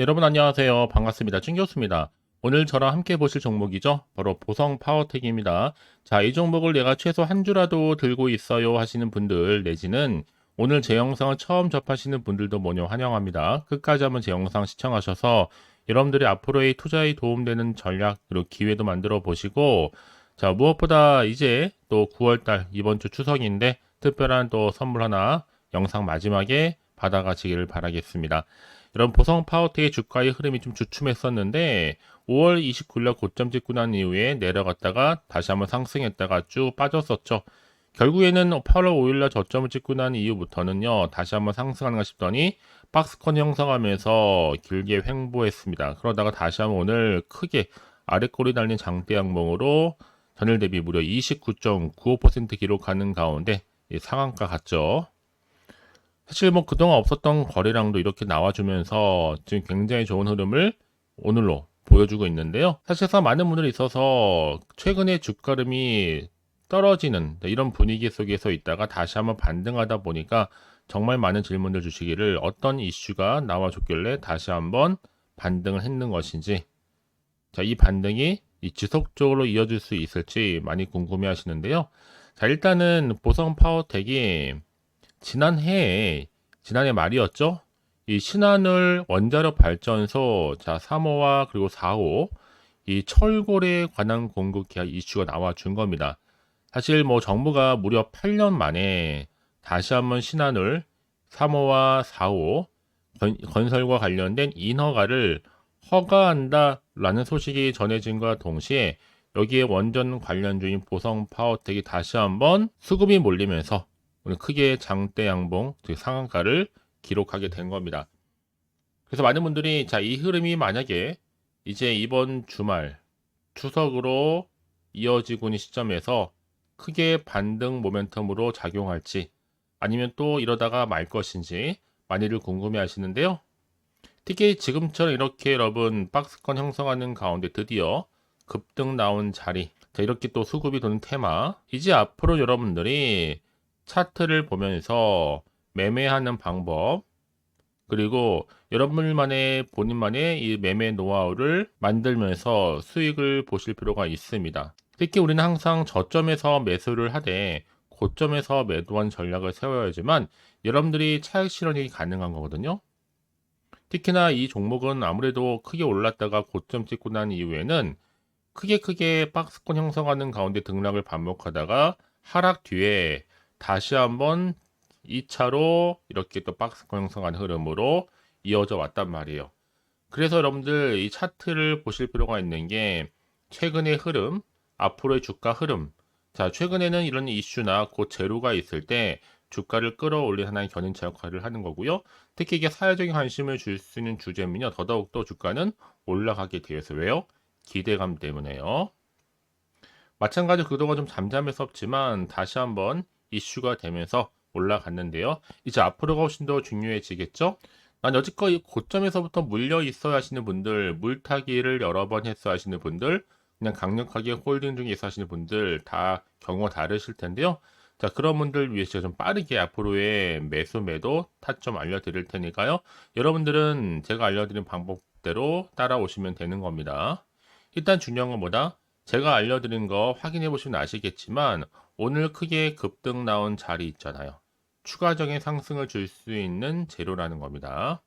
네, 여러분 안녕하세요. 반갑습니다. 찐교수입니다. 오늘 저랑 함께 보실 종목이죠. 바로 보성 파워텍입니다. 자, 이 종목을 내가 최소 한 주라도 들고 있어요 하시는 분들 내지는 오늘 제 영상을 처음 접하시는 분들도 모두 환영합니다. 끝까지 한번 제 영상 시청하셔서 여러분들이 앞으로의 투자에 도움되는 전략 그리고 기회도 만들어 보시고 자, 무엇보다 이제 또 9월달 이번 주 추석인데 특별한 또 선물 하나 영상 마지막에 받아가시기를 바라겠습니다. 여러분 보성 파워텍의 주가의 흐름이 좀 주춤했었는데 5월 29일 고점 찍고 난 이후에 내려갔다가 다시 한번 상승했다가 쭉 빠졌었죠. 결국에는 8월 5일날 저점을 찍고 난 이후부터는요 다시 한번 상승하는가 싶더니 박스권 형성하면서 길게 횡보했습니다. 그러다가 다시 한번 오늘 크게 아래꼬리 달린 장대 양봉으로 전일 대비 무려 29.95% 기록하는 가운데 상한가 같죠. 사실 뭐 그동안 없었던 거래량도 이렇게 나와주면서 지금 굉장히 좋은 흐름을 오늘로 보여주고 있는데요. 사실상 많은 분들이 있어서 최근에 주가름이 떨어지는 이런 분위기 속에서 있다가 다시 한번 반등하다 보니까 정말 많은 질문들 주시기를 어떤 이슈가 나와줬길래 다시 한번 반등을 했는 것인지 자, 이 반등이 이 지속적으로 이어질 수 있을지 많이 궁금해 하시는데요. 자, 일단은 보성 파워텍이 지난해에 지난해 말이었죠. 이 신한울 원자력 발전소 자 3호와 그리고 4호 이 철골에 관한 공급 계약 이슈가 나와 준 겁니다. 사실 뭐 정부가 무려 8년 만에 다시 한번 신한울 3호와 4호 건, 건설과 관련된 인허가를 허가한다라는 소식이 전해진과 동시에 여기에 원전 관련 주인 보성 파워텍이 다시 한번 수급이 몰리면서 오늘 크게 장대 양봉, 즉 상한가를 기록하게 된 겁니다. 그래서 많은 분들이 자, 이 흐름이 만약에 이제 이번 주말 추석으로 이어지고 있는 시점에서 크게 반등 모멘텀으로 작용할지 아니면 또 이러다가 말 것인지 많이들 궁금해 하시는데요. 특히 지금처럼 이렇게 여러분 박스권 형성하는 가운데 드디어 급등 나온 자리 자 이렇게 또 수급이 도는 테마 이제 앞으로 여러분들이 차트를 보면서 매매하는 방법 그리고 여러분만의 본인만의 이 매매 노하우를 만들면서 수익을 보실 필요가 있습니다. 특히 우리는 항상 저점에서 매수를 하되 고점에서 매도한 전략을 세워야지만 여러분들이 차익 실현이 가능한 거거든요. 특히나 이 종목은 아무래도 크게 올랐다가 고점 찍고 난 이후에는 크게 크게 박스권 형성하는 가운데 등락을 반복하다가 하락 뒤에 다시 한번 2차로 이렇게 또 박스권 형성한 흐름으로 이어져 왔단 말이에요. 그래서 여러분들 이 차트를 보실 필요가 있는 게 최근의 흐름, 앞으로의 주가 흐름. 자, 최근에는 이런 이슈나 곧 제로가 있을 때 주가를 끌어올린 하나의 견인차 역할을 하는 거고요. 특히 이게 사회적인 관심을 줄 수 있는 주제면요. 더더욱 더 주가는 올라가게 되어서 왜요? 기대감 때문에요. 마찬가지로 그동안 좀 잠잠했었지만 다시 한번 이슈가 되면서 올라갔는데요. 이제 앞으로가 훨씬 더 중요해지겠죠? 난 여지껏 고점에서부터 물려 있어야 하시는 분들, 물타기를 여러 번 했어 하시는 분들, 그냥 강력하게 홀딩 중에 있어 하시는 분들 다 경우가 다르실 텐데요. 자, 그런 분들 위해서 제가 좀 빠르게 앞으로의 매수 매도 타점 알려드릴 테니까요. 여러분들은 제가 알려드린 방법대로 따라오시면 되는 겁니다. 일단 중요한 건 뭐다? 제가 알려드린 거 확인해 보시면 아시겠지만 오늘 크게 급등 나온 자리 있잖아요. 추가적인 상승을 줄 수 있는 재료라는 겁니다.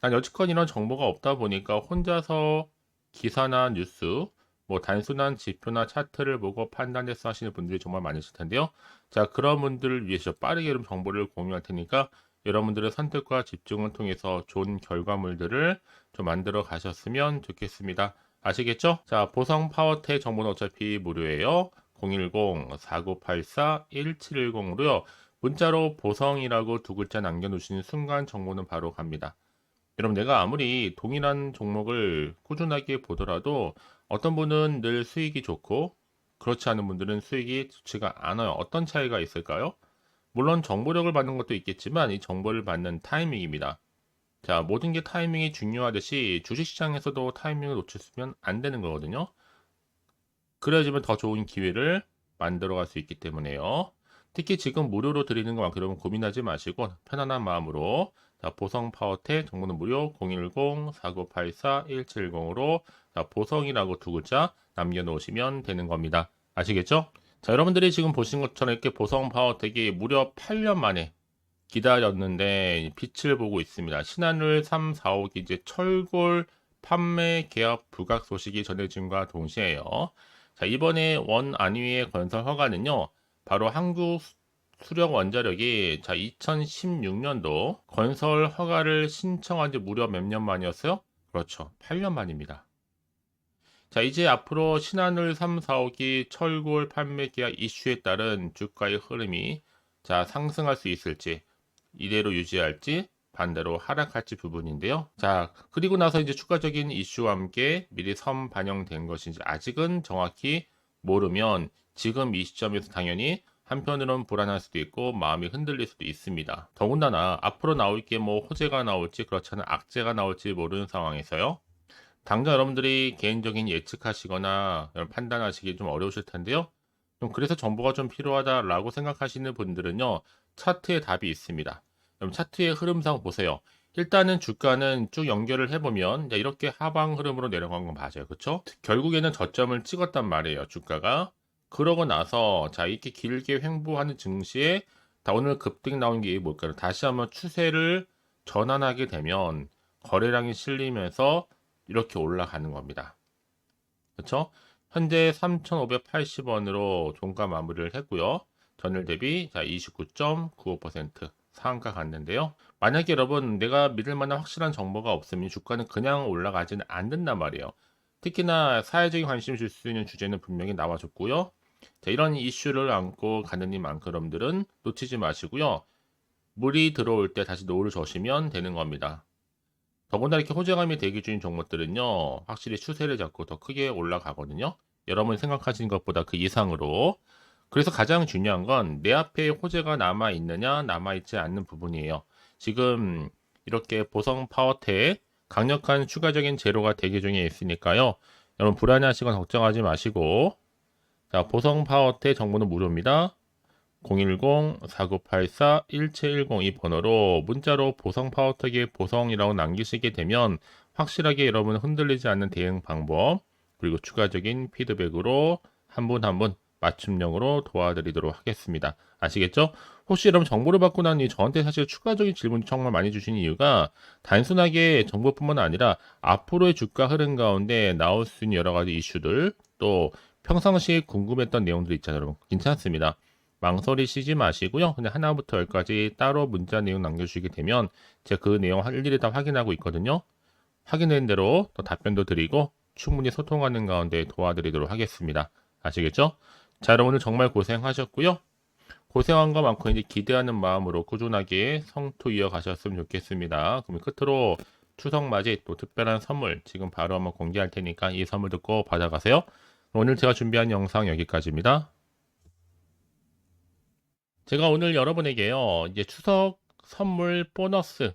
난 여지껏 이런 정보가 없다 보니까 혼자서 기사나 뉴스, 뭐 단순한 지표나 차트를 보고 판단해서 하시는 분들이 정말 많으실 텐데요. 자, 그런 분들을 위해서 빠르게 좀 정보를 공유할 테니까 여러분들의 선택과 집중을 통해서 좋은 결과물들을 좀 만들어 가셨으면 좋겠습니다. 아시겠죠? 자, 보성 파워텍 정보는 어차피 무료예요. 010-4984-1710으로요. 문자로 보성이라고 두 글자 남겨놓으시는 순간 정보는 바로 갑니다. 여러분 내가 아무리 동일한 종목을 꾸준하게 보더라도 어떤 분은 늘 수익이 좋고 그렇지 않은 분들은 수익이 좋지가 않아요. 어떤 차이가 있을까요? 물론 정보력을 받는 것도 있겠지만 이 정보를 받는 타이밍입니다. 자, 모든 게 타이밍이 중요하듯이 주식시장에서도 타이밍을 놓쳤으면 안 되는 거거든요. 그래야지만 더 좋은 기회를 만들어 갈 수 있기 때문에요. 특히 지금 무료로 드리는 것만큼 여러분 고민하지 마시고 편안한 마음으로 자, 보성 파워텍 정보는 무료 010-4984-1710으로 자, 보성이라고 두 글자 남겨놓으시면 되는 겁니다. 아시겠죠? 자, 여러분들이 지금 보신 것처럼 이렇게 보성 파워텍이 무려 8년 만에 기다렸는데 빛을 보고 있습니다. 신한울 3, 4호기 이제 철골 판매 계약 부각 소식이 전해짐과 동시에요. 자, 이번에 원 안위의 건설 허가는요. 바로 한국 수력 원자력이 자 2016년도 건설 허가를 신청한 지 무려 몇 년 만이었어요? 그렇죠. 8년 만입니다. 자, 이제 앞으로 신한울 3, 4호기 철골 판매 계약 이슈에 따른 주가의 흐름이 자, 상승할 수 있을지 이대로 유지할지 반대로 하락할지 부분인데요. 자, 그리고 나서 이제 추가적인 이슈와 함께 미리 선 반영된 것인지 아직은 정확히 모르면 지금 이 시점에서 당연히 한편으로는 불안할 수도 있고 마음이 흔들릴 수도 있습니다. 더군다나 앞으로 나올 게 뭐 호재가 나올지 그렇지 않은 악재가 나올지 모르는 상황에서요. 당장 여러분들이 개인적인 예측하시거나 판단하시기 좀 어려우실 텐데요. 좀 그래서 정보가 좀 필요하다라고 생각하시는 분들은요. 차트에 답이 있습니다. 그럼 차트의 흐름상 보세요. 일단은 주가는 쭉 연결을 해보면 이렇게 하방 흐름으로 내려간 건 맞아요. 그렇죠? 결국에는 저점을 찍었단 말이에요. 주가가. 그러고 나서 자 이렇게 길게 횡보하는 증시에 다 오늘 급등 나온 게 뭘까요? 다시 한번 추세를 전환하게 되면 거래량이 실리면서 이렇게 올라가는 겁니다. 그렇죠? 현재 3,580원으로 종가 마무리를 했고요. 전일 대비 자 29.95% 상한가 갔는데요. 만약에 여러분 내가 믿을 만한 확실한 정보가 없으면 주가는 그냥 올라가지는 않는단 말이에요. 특히나 사회적인 관심 줄수 있는 주제는 분명히 나와줬고요. 자, 이런 이슈를 안고 가는 이만큼들은 놓치지 마시고요. 물이 들어올 때 다시 노를 저시면 되는 겁니다. 더군다나 이렇게 호재감이 대기 중인 종목들은요, 확실히 추세를 잡고 더 크게 올라가거든요. 여러분이 생각하시는 것보다 그 이상으로. 그래서 가장 중요한 건 내 앞에 호재가 남아 있느냐, 남아 있지 않는 부분이에요. 지금 이렇게 보성 파워텍 강력한 추가적인 재료가 대기 중에 있으니까요. 여러분 불안해하시거나 걱정하지 마시고 자, 보성 파워텍 정보는 무료입니다. 010-4984-1710 이 번호로 문자로 보성 파워텍의 보성이라고 남기시게 되면 확실하게 여러분 흔들리지 않는 대응 방법 그리고 추가적인 피드백으로 한 분 한분 맞춤형으로 도와드리도록 하겠습니다. 아시겠죠? 혹시 여러분 정보를 받고 나니 저한테 사실 추가적인 질문 정말 많이 주시는 이유가 단순하게 정보뿐만 아니라 앞으로의 주가 흐름 가운데 나올 수 있는 여러 가지 이슈들 또 평상시에 궁금했던 내용들 있잖아요, 여러분. 괜찮습니다. 망설이 시지 마시고요. 그냥 하나부터 열까지 따로 문자 내용 남겨주시게 되면 제가 그 내용 할 일이 다 확인하고 있거든요. 확인된 대로 또 답변도 드리고 충분히 소통하는 가운데 도와드리도록 하겠습니다. 아시겠죠? 자, 여러분 오늘 정말 고생하셨고요. 고생한 것만큼 이제 기대하는 마음으로 꾸준하게 성투 이어가셨으면 좋겠습니다. 그럼 끝으로 추석 맞이 또 특별한 선물 지금 바로 한번 공개할 테니까 이 선물 듣고 받아가세요. 오늘 제가 준비한 영상 여기까지입니다. 제가 오늘 여러분에게요, 이제 추석 선물 보너스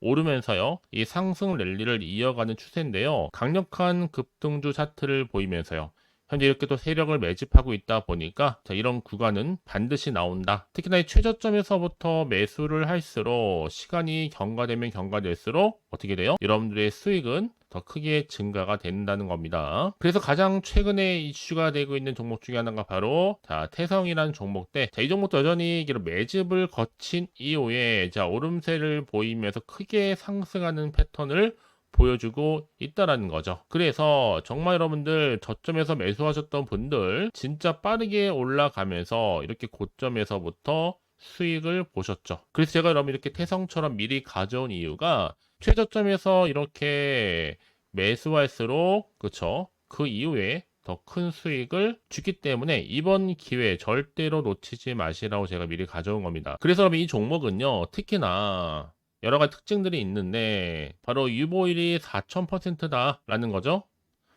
오르면서요. 이 상승 랠리를 이어가는 추세인데요. 강력한 급등주 차트를 보이면서요. 현재 이렇게 또 세력을 매집하고 있다 보니까 자, 이런 구간은 반드시 나온다. 특히나 이 최저점에서부터 매수를 할수록 시간이 경과되면 경과될수록 어떻게 돼요? 여러분들의 수익은 더 크게 증가가 된다는 겁니다. 그래서 가장 최근에 이슈가 되고 있는 종목 중에 하나가 바로 자 태성이라는 종목대 자, 이 종목도 여전히 매집을 거친 이후에 자 오름세를 보이면서 크게 상승하는 패턴을 보여주고 있다라는 거죠. 그래서 정말 여러분들 저점에서 매수하셨던 분들 진짜 빠르게 올라가면서 이렇게 고점에서부터 수익을 보셨죠. 그래서 제가 여러분 이렇게 태성처럼 미리 가져온 이유가 최저점에서 이렇게 매수할수록 그쵸 그 이후에 더 큰 수익을 주기 때문에 이번 기회 절대로 놓치지 마시라고 제가 미리 가져온 겁니다. 그래서 여러분 이 종목은요 특히나 여러 가지 특징들이 있는데 바로 유보율이 4000%다라는 거죠.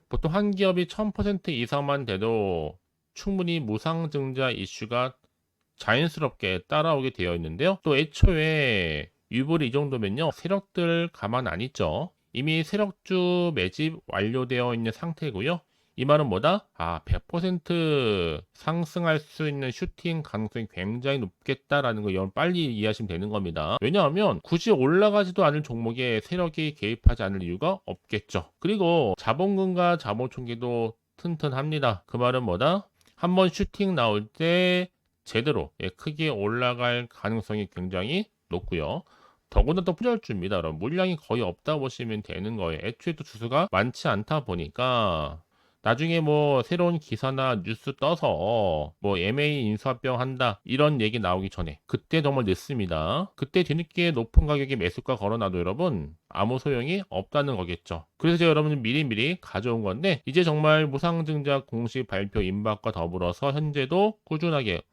보통 한 기업이 1000% 이상만 돼도 충분히 무상증자 이슈가 자연스럽게 따라오게 되어 있는데요. 또 애초에 유보율이 이 정도면요. 세력들 가만 안 있죠. 이미 세력주 매집 완료되어 있는 상태고요. 이 말은 뭐다? 아, 100% 상승할 수 있는 슈팅 가능성이 굉장히 높겠다라는 거 여러분 빨리 이해하시면 되는 겁니다. 왜냐하면 굳이 올라가지도 않을 종목에 세력이 개입하지 않을 이유가 없겠죠. 그리고 자본금과 자본총계도 튼튼합니다. 그 말은 뭐다? 한번 슈팅 나올 때 제대로 예, 크게 올라갈 가능성이 굉장히 높고요. 더구나 또. 여러분 물량이 거의 없다 보시면 되는 거예요. 애초에 또 주수가 많지 않다 보니까 나중에 뭐 새로운 기사나 뉴스 떠서 뭐 MA 인수합병 한다 이런 얘기 나오기 전에 그때 정말 늦습니다. 그때 뒤늦게 높은 가격에 매수가 걸어놔도 여러분 아무 소용이 없다는 거겠죠. 그래서 제가 여러분 미리미리 가져온 건데 이제 정말 무상증자 공식 발표 임박과 더불어서 현재도 꾸준하게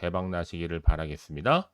대박 나시기를 바라겠습니다.